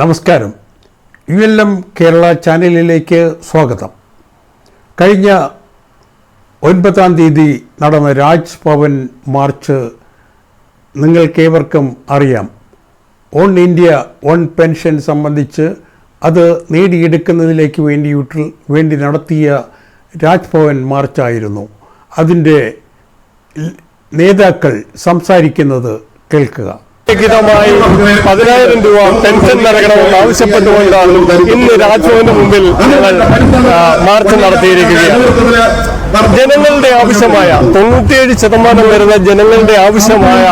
നമസ്കാരം. U L M Kerala ചാനലിലേക്ക് സ്വാഗതം. കഴിഞ്ഞ ഒൻപതാം തീയതി നടന്ന രാജ്ഭവൻ മാർച്ച് നിങ്ങൾക്കേവർക്കും അറിയാം. ഓൺ ഇന്ത്യ ഓൺ പെൻഷൻ സംബന്ധിച്ച് അത് നേടിയെടുക്കുന്നതിലേക്ക് വേണ്ടിയിട്ട് വേണ്ടി നടത്തിയ രാജ്ഭവൻ മാർച്ചായിരുന്നു. അതിന്റെ നേതാക്കൾ സംസാരിക്കുന്നത് കേൾക്കുക. ലിഖിതമായി പതിനായിരം രൂപ പെൻഷൻ നൽകണമെന്ന് ആവശ്യപ്പെട്ടുകൊണ്ടാണ് ഇന്ന് രാജ്ഭവന്റെ മുമ്പിൽ മാർച്ച് നടത്തിയിരിക്കുകയാണ്. ജനങ്ങളുടെ ആവശ്യമായ തൊണ്ണൂറ്റിയേഴ് ശതമാനം വരുന്ന ജനങ്ങളുടെ ആവശ്യമായ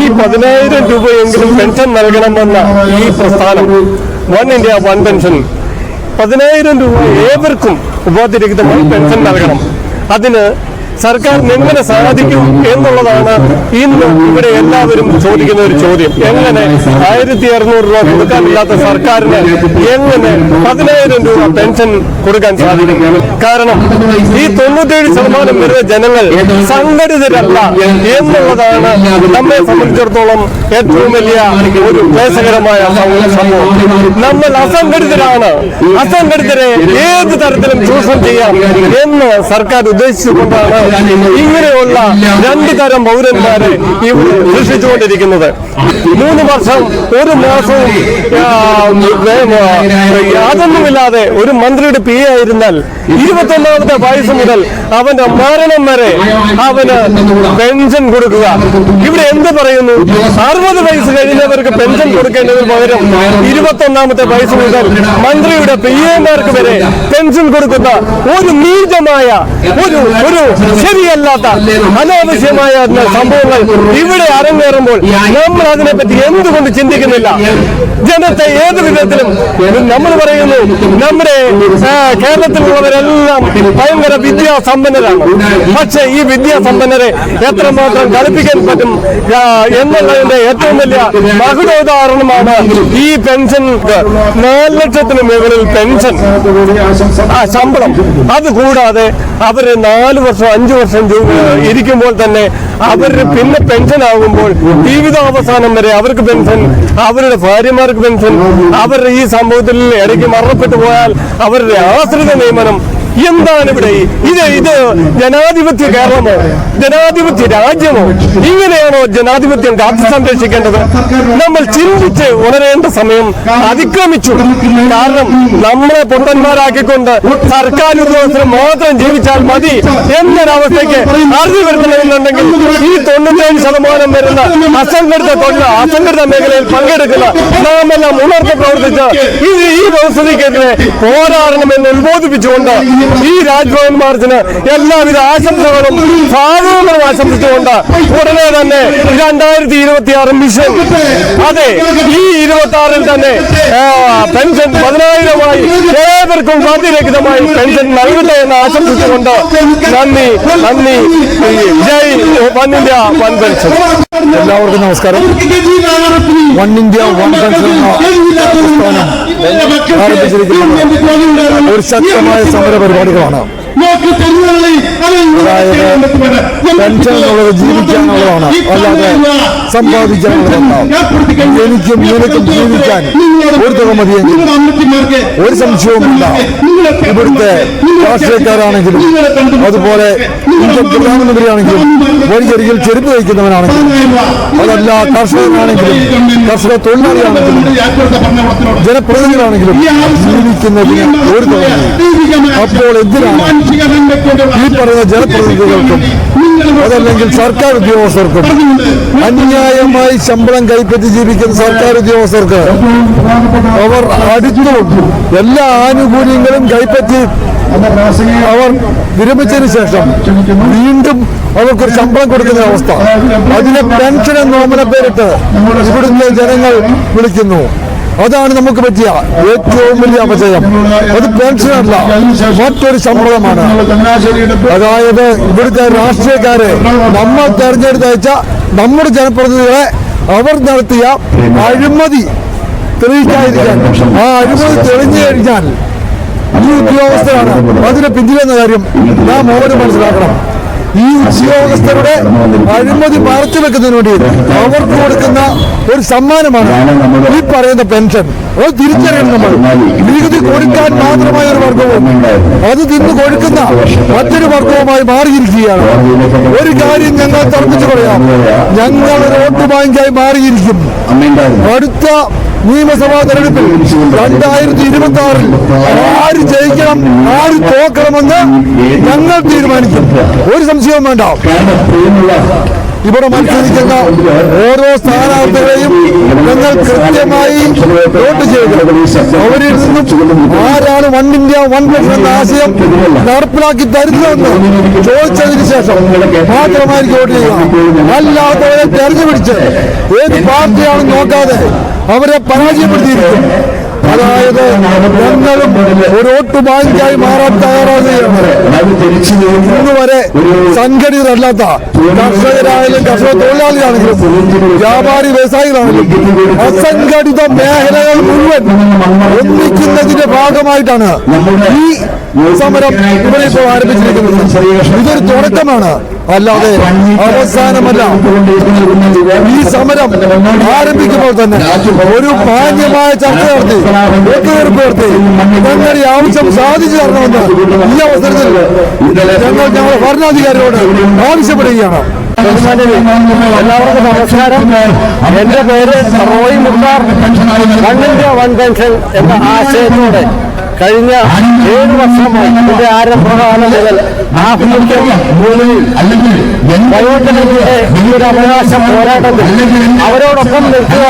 ഈ പതിനായിരം രൂപയെങ്കിലും പെൻഷൻ നൽകണമെന്ന ഈ പ്രസ്ഥാനം വൺ ഇന്ത്യ വൺ പെൻഷൻ പതിനായിരം രൂപ ഏവർക്കും ഉപാധിരഹിതമായി പെൻഷൻ നൽകണം. അതിന് സർക്കാരിന് എങ്ങനെ സാധിക്കും എന്നുള്ളതാണ് ഇന്ന് ഇവിടെ എല്ലാവരും ചോദിക്കുന്ന ഒരു ചോദ്യം. എങ്ങനെ ആയിരത്തി അറുന്നൂറ് രൂപ കൊടുക്കാനില്ലാത്ത സർക്കാരിന് എങ്ങനെ പതിനായിരം രൂപ പെൻഷൻ കൊടുക്കാൻ സാധിക്കും? കാരണം ഈ തൊണ്ണൂറ്റേഴ് ശതമാനം വരുന്ന ജനങ്ങൾ സംഘടിതരല്ല എന്നുള്ളതാണ് നമ്മെ സംബന്ധിച്ചിടത്തോളം ഏറ്റവും വലിയ ഒരു ക്ലേശകരമായ സംഭവം. നമ്മൾ അസംഘടിതരാണ്. അസംഘടിതരെ ഏത് തരത്തിലും ചൂഷണം ചെയ്യാം എന്ന് സർക്കാർ ഉദ്ദേശിച്ചുകൊണ്ടാണ് ഇങ്ങനെയുള്ള രണ്ട് തരം പൗരന്മാരെ ഇവിടെ സൃഷ്ടിച്ചുകൊണ്ടിരിക്കുന്നത് മൂന്ന് വർഷം ഒരു മാസവും യാതൊന്നുമില്ലാതെ ഒരു മന്ത്രിയുടെ പി ആയിരുന്നാൽ ഇരുപത്തൊന്നാമത്തെ വയസ്സ് മുതൽ അവന്റെ മരണം വരെ അവന് പെൻഷൻ കൊടുക്കുക. ഇവിടെ എന്ത് പറയുന്നു? അറുപത് വയസ്സ് കഴിഞ്ഞവർക്ക് പെൻഷൻ കൊടുക്കേണ്ടതിന് പകരം ഇരുപത്തൊന്നാമത്തെ വയസ്സ് മുതൽ മന്ത്രിയുടെ പി എമാർക്ക് വരെ പെൻഷൻ കൊടുക്കുന്ന ഒരു നീചമായ ഒരു ഒരു ശരിയല്ലാത്ത അനാവശ്യമായ സംഭവങ്ങൾ ഇവിടെ അരങ്ങേറുമ്പോൾ നമ്മൾ അതിനെപ്പറ്റി എന്തുകൊണ്ട് ചിന്തിക്കുന്നില്ല? ജനത്തെ ഏത് വിധത്തിലും നമ്മൾ പറയുന്നു നമ്മുടെ കേരളത്തിലുള്ളവരെല്ലാം ഭയങ്കര വിദ്യാസമ്പന്നരാണ്. പക്ഷേ ഈ വിദ്യാസമ്പന്നരെ എത്രമാത്രം കളിപ്പിക്കാൻ പറ്റും? എന്നുള്ളതിന്റെ ഏറ്റവും വലിയ മകുടോദാഹരണമാണ് ഈ പെൻഷൻ നാല് ലക്ഷത്തിന് മുകളിൽ പെൻഷൻ ശമ്പളം. അത് കൂടാതെ അവർ നാല് വർഷം അഞ്ചു വർഷം ഇരിക്കുമ്പോൾ തന്നെ അവർ പിന്നെ പെൻഷൻ ആകുമ്പോൾ ജീവിതാവസാനം വരെ അവർക്ക് പെൻഷൻ അവരുടെ ഭാര്യമാർക്ക് പെൻഷൻ അവർ ഈ സംഭവത്തിൽ ഇടയ്ക്ക് മരണപ്പെട്ടു പോയാൽ അവരുടെ ആശ്രിത നിയമനം എന്താണ് ഇവിടെ? ഇത് ഇത് ജനാധിപത്യ കേരളമോ? ജനാധിപത്യ രാജ്യമോ? ഇങ്ങനെയാണോ ജനാധിപത്യം കാത്തു സംരക്ഷിക്കേണ്ടത്? നമ്മൾ ചിന്തിച്ച് ഉണരേണ്ട സമയം അതിക്രമിച്ചു. കാരണം നമ്മളെ പൊട്ടന്മാരാക്കിക്കൊണ്ട് സർക്കാർ ഉദ്യോഗസ്ഥർ മാത്രം ജീവിച്ചാൽ മതി എന്നൊരവസ്ഥയ്ക്ക് അറിഞ്ഞു വരുത്തണമെന്നുണ്ടെങ്കിൽ ഈ തൊണ്ണൂറ്റേഴ് ശതമാനം വരുന്ന അസംഘടിത തൊഴിൽ അസംഘടിത മേഖലയിൽ പങ്കെടുക്കുന്ന നാമെല്ലാം ഉണർത്തി പ്രവർത്തിച്ച് ഇത് ഈ വ്യവസ്ഥയ്ക്കെതിരെ പോരാടണമെന്ന് ഉത്ബോധിപ്പിച്ചുകൊണ്ട് ഈ രാജ്ഭവൻ മാർച്ചിന് എല്ലാവിധ ആശംസകളും സ്വാഗതങ്ങളും ആശംസിച്ചുകൊണ്ട് ഉടനെ തന്നെ രണ്ടായിരത്തി ഇരുപത്തി ആറ് മിഷൻ അതെ ഈ ഇരുപത്തി ആറിൽ തന്നെ പെൻഷൻ പതിനായിരമായി ഏവർക്കും ബാധ്യരഹിതമായി പെൻഷൻ നൽകട്ടെ എന്ന് ആശംസിച്ചുകൊണ്ട് നന്ദി നന്ദി. ജയ് വൺ ഇന്ത്യ വൺ പെൻഷൻ എല്ലാവർക്കും നമസ്കാരം. വൺ ഇന്ത്യ വൺ പെൻഷൻ ആരംഭിച്ചിരിക്കുന്നത് ഒരു ശക്തമായ സമര പരിപാടികളാണ് പെൻഷൻ എന്നുള്ളത് ജീവിക്കാനുള്ളതാണ്. അല്ലാതെ സമ്പാദിക്കാനുള്ളതല്ല എനിക്കും നിനക്കും ജീവിക്കാൻ ഒരു തുക മതിയെങ്കിൽ ഒരു സംശയവുമില്ല. ഇവിടുത്തെ രാഷ്ട്രീയക്കാരാണെങ്കിലും അതുപോലെ ഇന്ത്യൻ പ്രധാനമന്ത്രിയാണെങ്കിലും വഴിയരികിൽ ചെരുപ്പ് വയ്ക്കുന്നവനാണെങ്കിലും അതല്ല കർഷകനാണെങ്കിലും കർഷക തൊഴിലാളിയാണെങ്കിലും ജനപ്രതിനിധികളാണെങ്കിലും ജീവിക്കുന്നതിന് ഒരു തുക. അപ്പോൾ എന്തിനാണ് ഈ പറയുന്ന ജനപ്രതിനിധികൾക്കും അതല്ലെങ്കിൽ സർക്കാർ ഉദ്യോഗസ്ഥർക്കും അന്യായമായി ശമ്പളം കൈപ്പറ്റി ജീവിക്കുന്ന സർക്കാർ ഉദ്യോഗസ്ഥർക്ക് അവർ അടുത്തു എല്ലാ ആനുകൂല്യങ്ങളും കൈപ്പറ്റി അവർ വിരമിച്ചതിന് ശേഷം വീണ്ടും അവർക്കൊരു ശമ്പളം കൊടുക്കുന്ന അവസ്ഥ. അതിനെ പെൻഷൻ എന്ന് ഓമന പേരിട്ട് ഇവിടുത്തെ ജനങ്ങൾ വിളിക്കുന്നു. അതാണ് നമുക്ക് പറ്റിയ ഏറ്റവും വലിയ അപജയം. അത് പെൻഷനല്ല മറ്റൊരു ശമ്പളമാണ് അതായത് ഇവിടുത്തെ രാഷ്ട്രീയക്കാരെ നമ്മൾ തെരഞ്ഞെടുത്തയച്ച നമ്മുടെ ജനപ്രതിനിധികളെ അവർ നടത്തിയ അഴിമതി തെളിയിക്കാതിരിക്കാൻ ആ അഴിമതി തെളിഞ്ഞു കഴിഞ്ഞാൽ ഈ ഉദ്യോഗസ്ഥരാണ്. അതിന് പിന്നിലെന്ന കാര്യം നാം ഓരോ മനസ്സിലാക്കണം. ഈ ഉദ്യോഗസ്ഥരുടെ അഴിമതി മറച്ചു വെക്കുന്നതിന് വേണ്ടി അവർക്ക് കൊടുക്കുന്ന ഒരു സമ്മാനമാണ് ഈ പറയുന്ന പെൻഷൻ. അത് തിരിച്ചറിയണം നമ്മൾ. നികുതി കൊടുക്കാൻ മാത്രമായ ഒരു വർഗവും അത് തിന്ന് കൊടുക്കുന്ന മറ്റൊരു വർഗവുമായി മാറിയിരിക്കുകയാണ്. ഒരു കാര്യം ഞങ്ങൾ തർക്കിച്ചു പറയാം ഞങ്ങൾ ഒരു വോട്ട് ബാങ്കായി മാറിയിരിക്കും. അടുത്ത നിയമസഭാ തെരഞ്ഞെടുപ്പിൽ രണ്ടായിരത്തി ഇരുപത്തി ആറിൽ ആര് ജയിക്കണം ആര് തോക്കണമെന്ന് ഞങ്ങൾ തീരുമാനിക്കും. ഒരു സംശയവും വേണ്ട. ഇവിടെ മത്സരിക്കുന്ന ഓരോ സ്ഥാനാർത്ഥികളെയും ഞങ്ങൾ കൃത്യമായി വോട്ട് ചെയ്തു. അവരിൽ നിന്നും ആരാണ് വൺ ഇന്ത്യ വൺ പ്ലസ് എന്ന ആശയം നടപ്പിലാക്കി തരുന്നതെന്ന് ചോദിച്ചതിന് ശേഷം മാത്രമായിരിക്കും വോട്ട് ചെയ്യുക. അല്ലാത്തവരെ തെരഞ്ഞു പിടിച്ച് ഏത് പാർട്ടിയാണെന്ന് നോക്കാതെ അവരെ പരാജയപ്പെടുത്തിയിരിക്കും അതായത് ഞങ്ങളും ഒരു വോട്ട് ബാങ്കായി മാറാൻ തയ്യാറാകുകയാണ് ഇന്ന് വരെ സംഘടിതരല്ലാത്ത കർഷകരായാലും കർഷക തൊഴിലാളികളാണെങ്കിലും വ്യാപാരി വ്യവസായികളാണെങ്കിലും അസംഘടിത മേഖലകൾ മുഴുവൻ ഒന്നിക്കുന്നതിന്റെ ഭാഗമായിട്ടാണ് ഈ സമരം ഇവിടെ ഇപ്പോൾ ആരംഭിച്ചിരിക്കുന്നത് ഇതൊരു തുടക്കമാണ്. അല്ലാതെ അവസാനമല്ല. ഈ സമരം ആരംഭിക്കുമ്പോൾ തന്നെ ഒരു മാന്യമായ ചർച്ച നടത്തി ഒത്തുതീർപ്പ് നടത്തി. ഞങ്ങളുടെ ആവശ്യം സാധിച്ചു തരണമെന്ന് ഈ അവസരത്തിൽ ഞങ്ങൾ ഞങ്ങളുടെ ഭരണാധികാരിയോട് ആവശ്യപ്പെടുകയാണ്. എല്ലാവർക്കും നമസ്കാരം. എന്റെ പേര് Roy one India one pension എന്ന ആശയത്തോടെ കഴിഞ്ഞ ഏഴ് വർഷമായി ഇതിന്റെ ആരംഭകാലം മുതൽ ആഫ്രിക്കൻ ഭൂമിയിൽ ഒരു അവകാശ പോരാട്ടത്തിൽ അവരോടൊപ്പം നിൽക്കുക.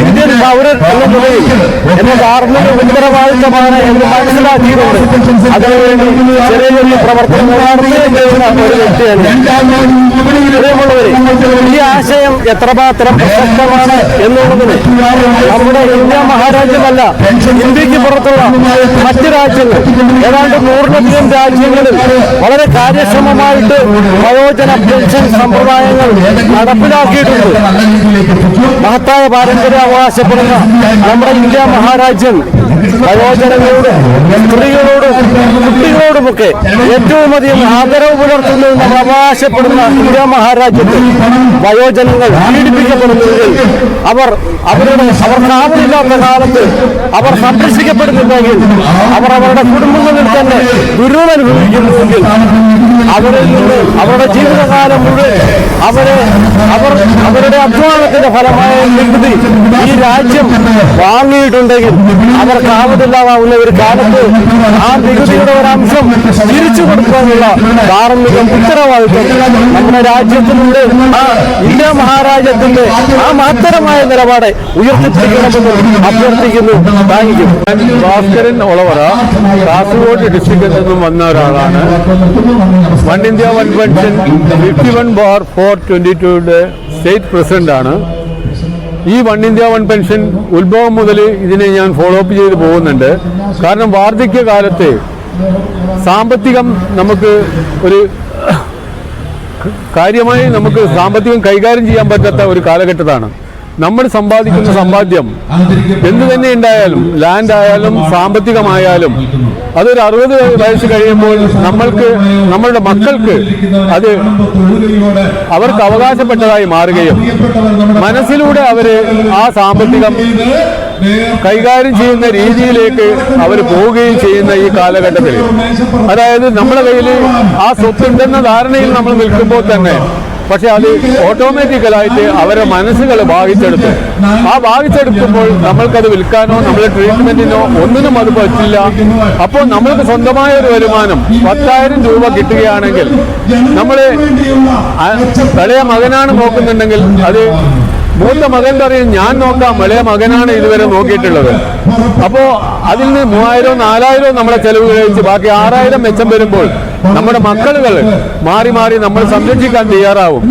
ഇന്ത്യൻ പൗരൻ എന്ന നിലയിൽ എന്റെ ധാർമ്മിക ഉത്തരവാദിത്തമാണ് എന്ന് മനസ്സിലാക്കിയിട്ടുണ്ട്. അതിനുവേണ്ടി ചെറിയ ചെറിയ പ്രവർത്തനങ്ങൾ നടത്തിയിട്ടുള്ള ഒരു വ്യക്തിയാണ്. ഈ ആശയം എത്രമാത്രം പ്രസക്തമാണ് എന്നുള്ളതിന് നമ്മുടെ ഇന്ത്യ മഹാരാജ്യമല്ല ഇന്ത്യയ്ക്ക് പുറത്തുള്ള മറ്റ് രാജ്യങ്ങൾ ഏതാണ്ട് നൂറിലധികം രാജ്യങ്ങളിൽ വളരെ കാര്യക്ഷമമായിട്ട് വയോജന പെൻഷൻ സമ്പ്രദായങ്ങൾ നടപ്പിലാക്കിയിട്ടുണ്ട്. മഹത്തായ പാരമ്പര്യം അവകാശപ്പെടുന്ന നമ്മുടെ ഇന്ത്യ മഹാരാജ്യം വയോജനങ്ങളോടും സ്ത്രീകളോടും കുട്ടികളോടുമൊക്കെ ഏറ്റവും അധികം ആദരവ് പുലർത്തുന്നു എന്ന് നമ്മൾ അവകാശപ്പെടുന്ന ഇന്ത്യ മഹാരാജ്യത്തിൽ വയോജനങ്ങൾ പീഡിപ്പിക്കപ്പെടുന്നുവെങ്കിൽ അവർ അവരുടെ അവർ കാവലില്ലാത്ത കാലത്ത് അവർ സംരക്ഷിക്കപ്പെടുന്നില്ലെങ്കിൽ അവർ അവരുടെ കുടുംബങ്ങളിൽ തന്നെ ദുരിതമനുഭവിക്കുന്നുണ്ടെങ്കിൽ അവരിൽ നിന്ന് അവരുടെ ജീവിതകാലം മുഴുവൻ അവരെ അവർ അവരുടെ അധ്വാനത്തിന്റെ ഫലമായ നികുതി ഈ രാജ്യം വാങ്ങിയിട്ടുണ്ടെങ്കിൽ അവർക്ക് ആവതില്ലാതാവുന്ന ഒരു കാലത്ത് ആ നികുതിയുടെ ഒരു അംശം തിരിച്ചു കൊടുക്കാനുള്ള ധാർമ്മിക ഉത്തരവാദിത്വം നമ്മുടെ രാജ്യത്തിനുണ്ട്. ആ ഇന്ത്യ മഹാരാജ്യത്തിന്റെ ആ മഹത്തരമായ നിലപാടെ ഉയർത്തിപ്പിടിക്കണമെന്ന് അഭ്യർത്ഥിക്കുന്നു. Thank you. ഭാസ്കരൻ ഒളവറ കാസർഗോഡ് ഡിസ്ട്രിക്റ്റിൽ നിന്നും വന്ന ഒരാളാണ്. One India one pension fifty one bar four twenty ടുയുടെ state പ്രസിഡന്റാണ് ഈ വൺ ഇന്ത്യ വൺ പെൻഷൻ ഉത്ഭവം മുതൽ ഇതിനെ ഞാൻ ഫോളോ അപ്പ് ചെയ്ത് പോകുന്നുണ്ട്. കാരണം വാർദ്ധക്യകാലത്ത് സാമ്പത്തികം നമുക്ക് ഒരു കാര്യമായി നമുക്ക് സാമ്പത്തികം കൈകാര്യം ചെയ്യാൻ പറ്റാത്ത ഒരു കാലഘട്ടത്താണ് നമ്മൾ സമ്പാദിക്കുന്ന സമ്പാദ്യം എന്ത് തന്നെ ഉണ്ടായാലും ലാൻഡ് ആയാലും സാമ്പത്തികമായാലും അതൊരു അറുപത് വയസ്സ് കഴിയുമ്പോൾ നമ്മൾക്ക് നമ്മളുടെ മക്കൾക്ക് അത് അവർക്ക് അവകാശപ്പെട്ടതായി മാറുകയും മനസ്സിലൂടെ അവർ ആ സാമ്പത്തികം കൈകാര്യം ചെയ്യുന്ന രീതിയിലേക്ക് അവർ പോവുകയും ചെയ്യുന്ന ഈ കാലഘട്ടത്തിൽ. അതായത് നമ്മുടെ കയ്യിൽ ആ സ്വത്തുണ്ടെന്ന ധാരണയിൽ നമ്മൾ നിൽക്കുമ്പോൾ തന്നെ പക്ഷെ അത് ഓട്ടോമാറ്റിക്കലായിട്ട് അവരുടെ മനസ്സുകൾ ഭാഗിച്ചെടുത്തു ആ ഭാഗിച്ചെടുക്കുമ്പോൾ നമ്മൾക്കത് വിൽക്കാനോ നമ്മളെ ട്രീറ്റ്മെന്റിനോ ഒന്നിനും അത് പറ്റില്ല. അപ്പോൾ നമ്മൾക്ക് സ്വന്തമായ ഒരു വരുമാനം പത്തായിരം രൂപ കിട്ടുകയാണെങ്കിൽ നമ്മൾ പഴയ മകനാണ് നോക്കുന്നുണ്ടെങ്കിൽ അത് മൂത്ത മകൻ പറയും ഞാൻ നോക്കാം ഇളയ മകനാണ് ഇതുവരെ നോക്കിയിട്ടുള്ളത്. അപ്പോ അതിൽ നിന്ന് മൂവായിരവും നാലായിരവും നമ്മളെ ചെലവ് കഴിച്ച് ബാക്കി ആറായിരം മെച്ചം വരുമ്പോൾ നമ്മുടെ മക്കളുകൾ മാറി മാറി നമ്മൾ സംരക്ഷിക്കാൻ തയ്യാറാവും.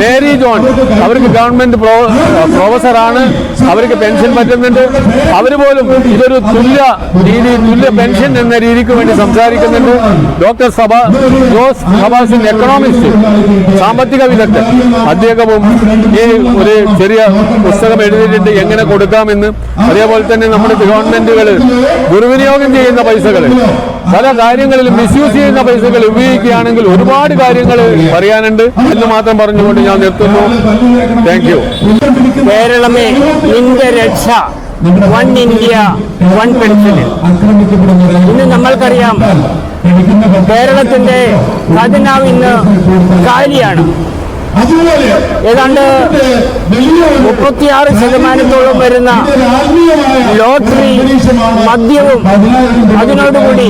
മേരി ജോൺ അവർക്ക് ഗവൺമെന്റ് പ്രോ പ്രൊഫസറാണ് അവർക്ക് പെൻഷൻ പറ്റുന്നുണ്ട്. അവർ പോലും ഇതൊരു തുല്യ രീതി തുല്യ പെൻഷൻ എന്ന രീതിക്ക് വേണ്ടി സംസാരിക്കുന്നുണ്ട്. ഡോക്ടർ സഭ ജോസ് സഭാസിൻ എക്കണോമിസ്റ്റ് സാമ്പത്തിക വിദഗ്ധൻ. അദ്ദേഹവും ഈ ഒരു ചെറിയ പുസ്തകം എഴുതിയിട്ടുണ്ട് എങ്ങനെ കൊടുക്കാമെന്ന്. അതേപോലെ തന്നെ നമ്മുടെ ഗവൺമെന്റുകൾ ദുർവിനിയോഗം ചെയ്യുന്ന പൈസകൾ പല കാര്യങ്ങളിലും മിസ്യൂസ് ചെയ്യുന്ന പൈസകൾ ഉപയോഗിക്കുകയാണെങ്കിൽ ഒരുപാട് കാര്യങ്ങൾ പറയാനുണ്ട് എന്ന് മാത്രം പറഞ്ഞുകൊണ്ട് ഞാൻ നിർത്തുന്നു. താങ്ക് യു കേരളമേ രക്ഷ വൺ ഇന്ത്യ വൺ പെൻഷൻ ഇന്ന് നമ്മൾക്കറിയാം കേരളത്തിന്റെ ഖജനാവ് ഇന്ന് കാലിയാണ്. ഏതാണ്ട് മുപ്പത്തിയാറ് ശതമാനത്തോളം വരുന്ന ലോട്ടറി മദ്യവും അതിനോടുകൂടി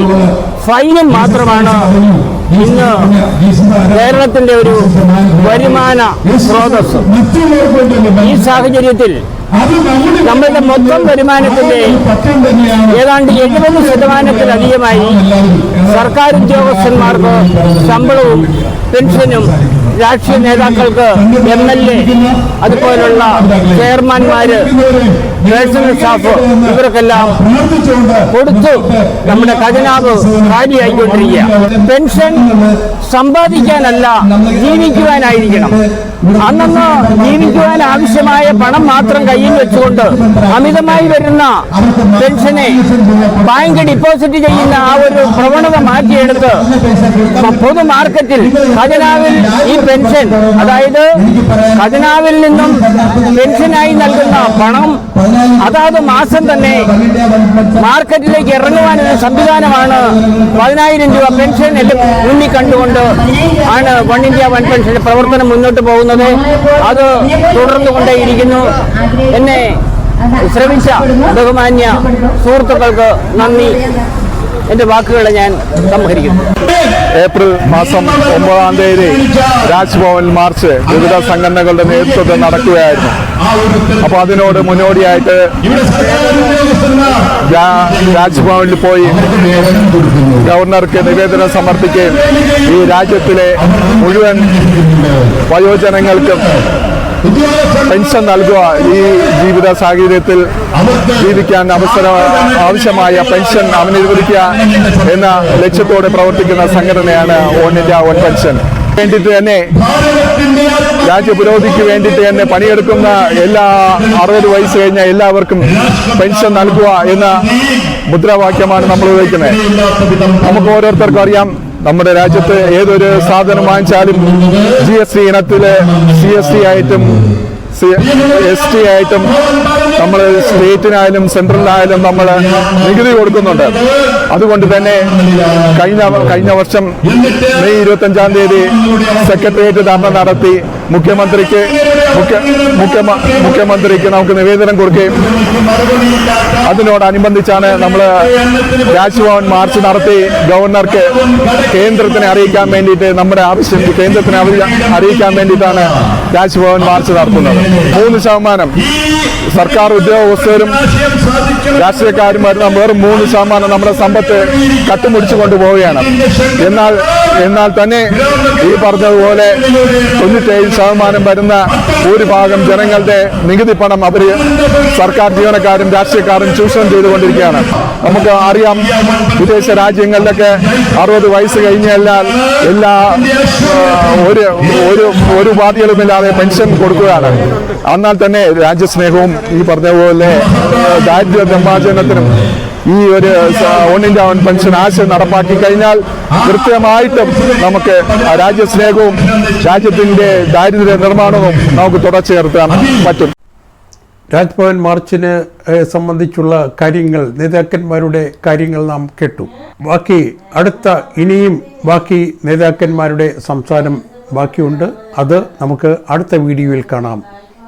ഫൈനും മാത്രമാണ് ഇന്ന് കേരളത്തിന്റെ ഒരു വരുമാന സ്രോതസ് ഈ സാഹചര്യത്തിൽ നമ്മളുടെ മൊത്തം വരുമാനത്തിന്റെ ഏതാണ്ട് എഴുപത് ശതമാനത്തിലധികമായി സർക്കാർ ഉദ്യോഗസ്ഥന്മാർക്ക് ശമ്പളവും പെൻഷനും രാഷ്ട്രീയ നേതാക്കൾക്ക് എം എൽ എ അതുപോലുള്ള ചെയർമാൻമാര് പേഴ്സണൽ സ്റ്റാഫ് ഇവർക്കെല്ലാം കൊടുത്തു. നമ്മുടെ ഖജനാവ് കാലിയായിക്കൊണ്ടിരിക്കുക പെൻഷൻ സമ്പാദിക്കാനല്ല ജീവിക്കുവാനായിരിക്കണം. അന്നന്ന് ജീവിക്കുവാൻ ആവശ്യമായ പണം മാത്രം കയ്യിൽ വെച്ചുകൊണ്ട് അമിതമായി വരുന്ന പെൻഷനെ ബാങ്ക് ഡിപ്പോസിറ്റ് ചെയ്യുന്ന ആ ഒരു പ്രവണത മാറ്റിയെടുത്ത് പൊതു മാർക്കറ്റിൽ ഖജനാവിൽ ഈ പെൻഷൻ അതായത് ഖജനാവിൽ നിന്നും പെൻഷനായി നൽകുന്ന പണം അതാത് മാസം തന്നെ മാർക്കറ്റിലേക്ക് ഇറങ്ങുവാനുള്ള സംവിധാനമാണ് പതിനായിരം രൂപ പെൻഷൻ ഉണ്ണിക്കണ്ടുകൊണ്ട് കണ്ടുകൊണ്ട് ആണ് വൺ ഇന്ത്യ വൺ പെൻഷന്റെ പ്രവർത്തനം മുന്നോട്ട് പോകുന്നത്. അത് തുടർന്നുകൊണ്ടേയിരിക്കുന്നു. എന്നെ ശ്രമിച്ച ബഹുമാന്യ സുഹൃത്തുക്കൾക്ക് നന്ദി. എന്റെ വാക്കുകളെ ഞാൻ സംഹരിക്കുന്നു ഏപ്രിൽ മാസം ഒമ്പതാം തീയതി രാജ്ഭവനിൽ മാർച്ച് വിവിധ സംഘടനകളുടെ നേതൃത്വത്തിൽ നടക്കുകയായിരുന്നു. അപ്പോൾ അതിനോട് മുന്നോടിയായിട്ട് രാജ്ഭവനിൽ പോയി ഗവർണർക്ക് നിവേദനം സമർപ്പിക്കുകയും ഈ രാജ്യത്തിലെ മുഴുവൻ വയോജനങ്ങൾക്കും പെൻഷൻ നൽകുക ഈ ജീവിത സാഹചര്യത്തിൽ ജീവിക്കാൻ അവസരം ആവശ്യമായ പെൻഷൻ അവനുവദിക്കുക എന്ന ലക്ഷ്യത്തോടെ പ്രവർത്തിക്കുന്ന സംഘടനയാണ് ഓൺ ഇന്ത്യ ഓൺ പെൻഷൻ. വേണ്ടിയിട്ട് തന്നെ രാജ്യ പുരോഗതിക്ക് വേണ്ടിയിട്ട് തന്നെ പണിയെടുക്കുന്ന എല്ലാ അറുപത് വയസ്സ് കഴിഞ്ഞ എല്ലാവർക്കും പെൻഷൻ നൽകുക എന്ന മുദ്രാവാക്യമാണ് നമ്മൾ ഉപയോഗിക്കുന്നത്. നമുക്ക് ഓരോരുത്തർക്കും അറിയാം നമ്മുടെ രാജ്യത്ത് ഏതൊരു സാധനം വാങ്ങിച്ചാലും ജി എസ് ടി ഇനത്തിൽ സി എസ് ടി ആയിട്ടും എസ് ടി ആയിട്ടും നമ്മൾ സ്റ്റേറ്റിനായാലും സെൻട്രലിനായാലും നമ്മൾ നികുതി കൊടുക്കുന്നുണ്ട്. അതുകൊണ്ട് തന്നെ കഴിഞ്ഞ കഴിഞ്ഞ വർഷം മെയ് ഇരുപത്തഞ്ചാം തീയതി സെക്രട്ടേറിയറ്റ് ധർണ നടത്തി മുഖ്യമന്ത്രിക്ക് മുഖ്യ മുഖ്യമ- മുഖ്യമന്ത്രിക്ക് നമുക്ക് നിവേദനം കൊടുക്കുകയും അതിനോടനുബന്ധിച്ചാണ് നമ്മൾ രാജ്ഭവൻ മാർച്ച് നടത്തി ഗവർണർക്ക് കേന്ദ്രത്തിനെ അറിയിക്കാൻ വേണ്ടിയിട്ട് നമ്മുടെ ആവശ്യം കേന്ദ്രത്തിനെ അറിയിക്കാൻ വേണ്ടിയിട്ടാണ് രാജ്ഭവൻ മാർച്ച് നടത്തുന്നത്. മൂന്ന് ശതമാനം. സർക്കാർ ഉദ്യോഗസ്ഥരും രാഷ്ട്രീയക്കാരും വരുന്ന വെറും മൂന്ന് ശതമാനം നമ്മുടെ സമ്പത്ത് കട്ടുമുടിച്ചു കൊണ്ടുപോവുകയാണ്. എന്നാൽ എന്നാൽ തന്നെ ഈ പറഞ്ഞതുപോലെ തൊണ്ണൂറ്റേഴ് ശതമാനം വരുന്ന ഭൂരിഭാഗം ജനങ്ങളുടെ നികുതി പണം അവർ സർക്കാർ ജീവനക്കാരും രാഷ്ട്രീയക്കാരും ചൂഷണം ചെയ്തുകൊണ്ടിരിക്കുകയാണ്. നമുക്ക് അറിയാം വിദേശ രാജ്യങ്ങളിലൊക്കെ അറുപത് വയസ്സ് കഴിഞ്ഞാൽ എല്ലാ ഒരു ഒരു ഒരു ഉപാധികളുമില്ലാതെ പെൻഷൻ കൊടുക്കുകയാണ്. എന്നാൽ തന്നെ രാജ്യസ്നേഹവും ഈ പറഞ്ഞ പോലെ ദാരിദ്ര്യ നിർമ്മാർജനത്തിനും ഈ ഒരു വൺ ഇന്ത്യ വൺ പെൻഷൻ ആശയം നടപ്പാക്കി കഴിഞ്ഞാൽ കൃത്യമായിട്ടും നമുക്ക് രാജ്യസ്നേഹവും രാജ്യത്തിന്റെ ദാരിദ്ര്യ നിർമ്മാണവും നമുക്ക് തുടച്ചു നിർത്താൻ പറ്റും. രാജ്ഭവൻ മാർച്ചിന് സംബന്ധിച്ചുള്ള കാര്യങ്ങൾ നേതാക്കന്മാരുടെ കാര്യങ്ങൾ നാം കേട്ടു. ബാക്കി അടുത്ത ഇനിയും ബാക്കി നേതാക്കന്മാരുടെ സംസാരം ബാക്കിയുണ്ട്. അത് നമുക്ക് അടുത്ത വീഡിയോയിൽ കാണാം.